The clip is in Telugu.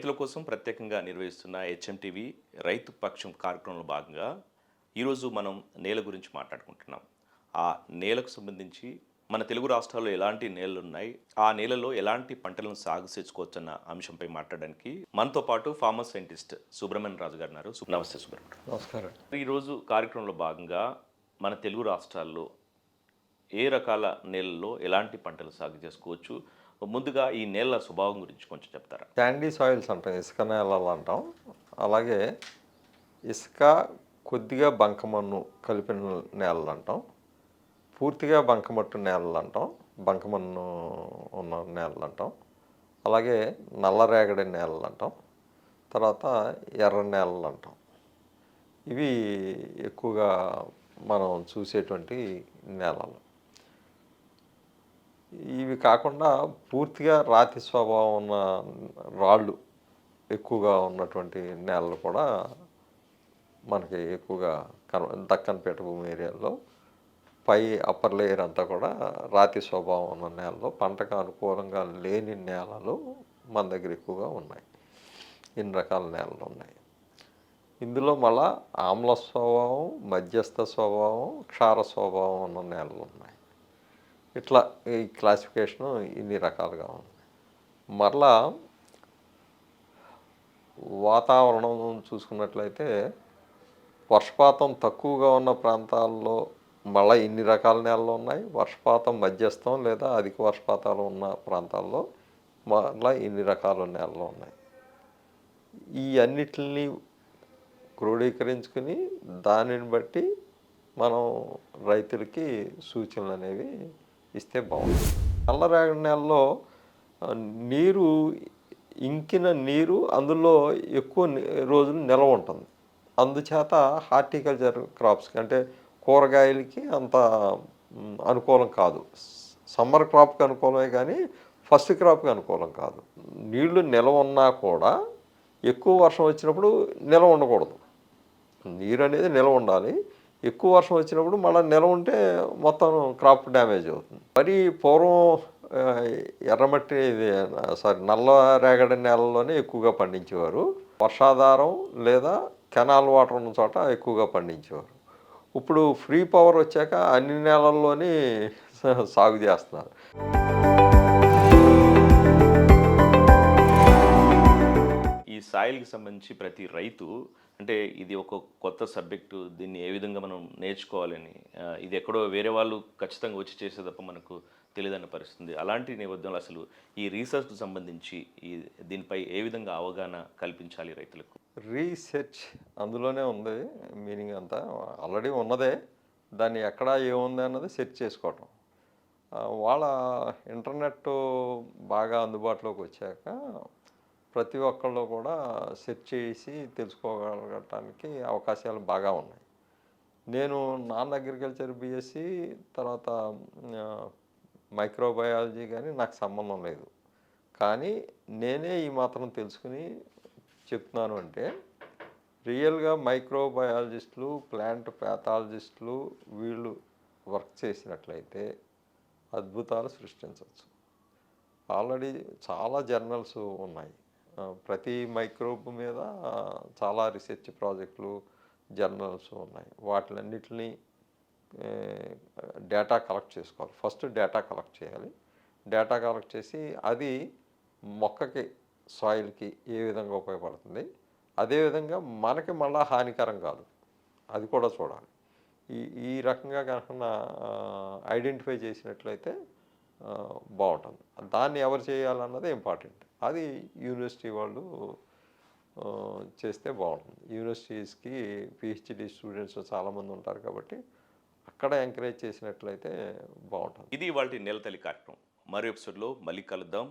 రైతుల కోసం ప్రత్యేకంగా నిర్వహిస్తున్న హెచ్ఎంటీవీ రైతు పక్షం కార్యక్రమంలో భాగంగా ఈరోజు మనం నేల గురించి మాట్లాడుకుంటున్నాం. ఆ నేలకు సంబంధించి మన తెలుగు రాష్ట్రాల్లో ఎలాంటి నేలలు ఉన్నాయి ఆ నేలలో ఎలాంటి పంటలను సాగు చేసుకోవచ్చన్న అంశంపై మాట్లాడడానికి మనతో పాటు ఫార్మర్ సైంటిస్ట్ సుబ్రహ్మణ్య రాజు గారు ఉన్నారు. నమస్తే సుబ్రహ్మణ్యం. నమస్కారం. ఈరోజు కార్యక్రమంలో భాగంగా మన తెలుగు రాష్ట్రాల్లో ఏ రకాల నేలల్లో ఎలాంటి పంటలు సాగు చేసుకోవచ్చు ముందుగా ఈ నేల స్వభావం గురించి కొంచెం చెప్తారా? శాండీ సాయిల్స్ అంటాం ఇసుక నేలలు అంటాం. అలాగే ఇసుక కొద్దిగా బంకమన్ను కలిపిన నేలలు అంటాం. పూర్తిగా బంకమట్టు నేలలు అంటాం. బంకమన్ను ఉన్న నేలలు అంటాం. అలాగే నల్లరేగడి నేలలు అంటాం. తర్వాత ఎర్ర నేలలు అంటాం. ఇవి ఎక్కువగా మనం చూసేటువంటి నేలలు. ఇవి కాకుండా పూర్తిగా రాతి స్వభావం ఉన్న రాళ్ళు ఎక్కువగా ఉన్నటువంటి నేలలు కూడా మనకి ఎక్కువగా కన దక్కన్ పీఠభూమి ఏరియాలో పై అప్పర్ లేయర్ అంతా కూడా రాతి స్వభావం ఉన్న నేలలో పంటకు అనుకూలంగా లేని నేలలు మన దగ్గర ఎక్కువగా ఉన్నాయి. ఇన్ని రకాల నేలలు ఉన్నాయి. ఇందులో మళ్ళా ఆమ్ల స్వభావం మధ్యస్థ స్వభావం క్షార స్వభావం ఉన్న నేలలు ఉన్నాయి. ఇట్లా ఈ క్లాసిఫికేషన్ ఇన్ని రకాలుగా ఉంది మరలా వాతావరణం చూసుకున్నట్లయితే వర్షపాతం తక్కువగా ఉన్న ప్రాంతాల్లో మళ్ళీ ఇన్ని రకాల నేలలు ఉన్నాయి. వర్షపాతం మధ్యస్థం లేదా అధిక వర్షపాతాలు ఉన్న ప్రాంతాల్లో మళ్ళీ ఇన్ని రకాల నేలలు ఉన్నాయి. ఈ అన్నిటిని క్రోడీకరించుకుని దానిని బట్టి మనం రైతులకి సూచనలు అనేవి ఇస్తే బాగుంటుంది నల్లరేగడి నెలలో నీరు ఇంకిన నీరు అందులో ఎక్కువ రోజులు నిల్వ ఉంటుంది. అందుచేత హార్టికల్చర్ క్రాప్స్కి అంటే కూరగాయలకి అంత అనుకూలం కాదు. సమ్మర్ క్రాప్కి అనుకూలమే కానీ ఫస్ట్ క్రాప్కి అనుకూలం కాదు. నీళ్ళు నిల్వ ఉన్నా కూడా ఎక్కువ వర్షం వచ్చినప్పుడు నిల్వ ఉండకూడదు. నీరు అనేది నిల్వ ఉండాలి. ఎక్కువ వర్షం వచ్చినప్పుడు మళ్ళీ నిల ఉంటే మొత్తం క్రాప్ డ్యామేజ్ అవుతుంది. మరి పూర్వం ఎర్రమట్టి ఇది సారీ నల్ల రేగడి నేలలోనే ఎక్కువగా పండించేవారు. వర్షాధారం లేదా కెనాల్ వాటర్ ఉన్న చోట ఎక్కువగా పండించేవారు. ఇప్పుడు ఫ్రీ పవర్ వచ్చాక అన్ని నేలల్లోని సాగు చేస్తున్నారు. సాయిల్కి సంబంధించి ప్రతి రైతు అంటే ఇది ఒక కొత్త సబ్జెక్టు దీన్ని ఏ విధంగా మనం నేర్చుకోవాలని ఇది ఎక్కడో వేరే వాళ్ళు ఖచ్చితంగా వచ్చి చేసే తప్ప మనకు తెలియదన్న పరిస్థితి అలాంటి నేపథ్యంలో అసలు ఈ రీసెర్చ్కు సంబంధించి ఈ దీనిపై ఏ విధంగా అవగాహన కల్పించాలి రైతులకు? రీసెర్చ్ అందులోనే ఉంది మీనింగ్ అంతా ఆల్రెడీ ఉన్నదే. దాన్ని ఎక్కడ ఏముంది అన్నది సెర్చ్ చేసుకోవటం. వాళ్ళ ఇంటర్నెట్ బాగా అందుబాటులోకి వచ్చాక ప్రతి ఒక్కళ్ళు కూడా సెర్చ్ చేసి తెలుసుకోగలగటానికి అవకాశాలు బాగా ఉన్నాయి. నేను నాన్ అగ్రికల్చర్ బీఎస్సీ తర్వాత మైక్రోబయాలజీ కానీ నాకు సంబంధం లేదు. కానీ నేనే ఈ మాత్రం తెలుసుకుని చెప్తున్నాను అంటే రియల్గా మైక్రోబయాలజిస్టులు ప్లాంట్ ప్యాథాలజిస్టులు వీళ్ళు వర్క్ చేసినట్లయితే అద్భుతాలు సృష్టించవచ్చు. ఆల్రెడీ చాలా జర్నల్స్ ఉన్నాయి. ప్రతి మైక్రోబ్ మీద చాలా రీసెర్చ్ ప్రాజెక్టులు జర్నల్స్ ఉన్నాయి. వాటిలన్నిటిని డేటా కలెక్ట్ చేసుకోవాలి. ఫస్ట్ డేటా కలెక్ట్ చేయాలి. డేటా కలెక్ట్ చేసి అది మొక్కకి సాయిల్కి ఏ విధంగా ఉపయోగపడుతుంది? అదేవిధంగా మనకి మళ్ళా హానికరం కాదు. అది కూడా చూడాలి. ఈ ఈ రకంగా కనుక ఐడెంటిఫై చేసినట్లయితే బాగుంటుంది. దాన్ని ఎవరు చేయాలన్నది ఇంపార్టెంట్. అది యూనివర్సిటీ వాళ్ళు చేస్తే బాగుంటుంది. యూనివర్సిటీస్కి పిహెచ్డి స్టూడెంట్స్ చాలామంది ఉంటారు కాబట్టి అక్కడ ఎంకరేజ్ చేసినట్లయితే బాగుంటుంది. ఇది వాళ్ళ నెలతల్లి కార్యక్రమం. మరో ఎపిసోడ్లో మళ్ళీ కలుద్దాం.